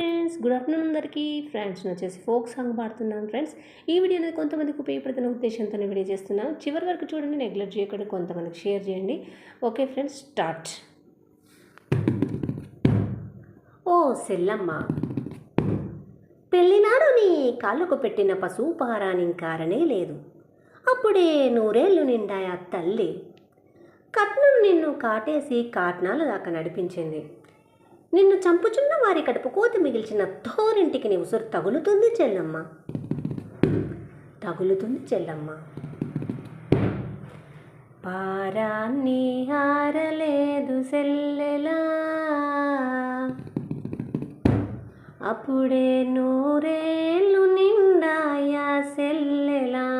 Friends good afternoon అందరికీ. Friends నేను వచ్చేసి ఫోక్ సాంగ్ పాడుతున్నాను ఫ్రెండ్స్. ఈ వీడియో అనేది కొంతమందికి ఉపయోగపడుతున్న ఉద్దేశంతో వీడియో చేస్తున్నాను. చివరి వరకు చూడండి నెగ్లెక్ట్ చేయకుండా కొంతమందికి షేర్ చేయండి. Okay friends start. ఓ సెల్లమ్మ పెళ్ళినాడు నీ కాళ్ళకు పెట్టిన పశుపారానింకారనే లేదు. అప్పుడే నూరేళ్ళు నిండాయా తల్లి. కట్నం నిన్ను కాటేసి కాట్నాల దాకా నడిపించింది. నిన్ను చంపుచున్న వారి కడుపు కోతి మిగిల్చిన తోరింటికి నీ ఉసురు తగులుతుంది చెల్లమ్మ. తగులుతుంది చెల్లమ్మ. పారాన్ని హారలేదు సెల్లెలా. అప్పుడే నూరేళ్ళు నిండాయా సెల్లెలా.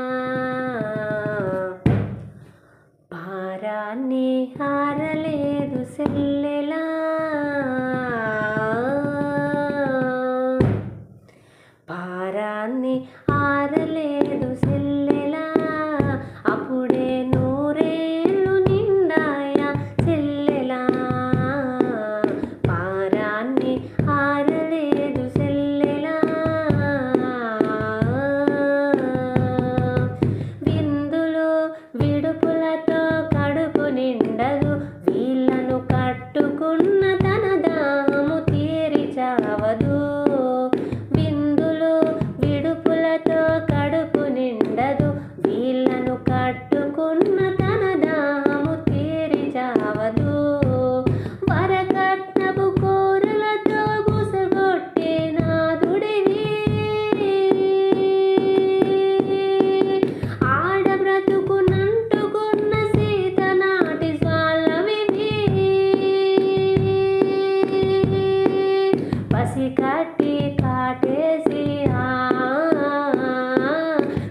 పసి కట్టి కాటేసి ఆ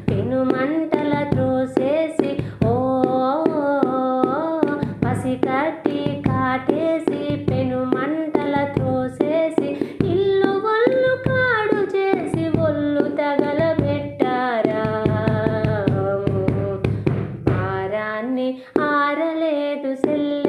పెను మంటల త్రోసేసి ఓ పసి కట్టి కాటేసి పెను మంటల త్రోసేసి ఇల్లు ఒళ్ళు కాడు చేసి ఒళ్ళు తగలబెట్టారా ఆరాన్ని ఆరలేదు సెల్లెలా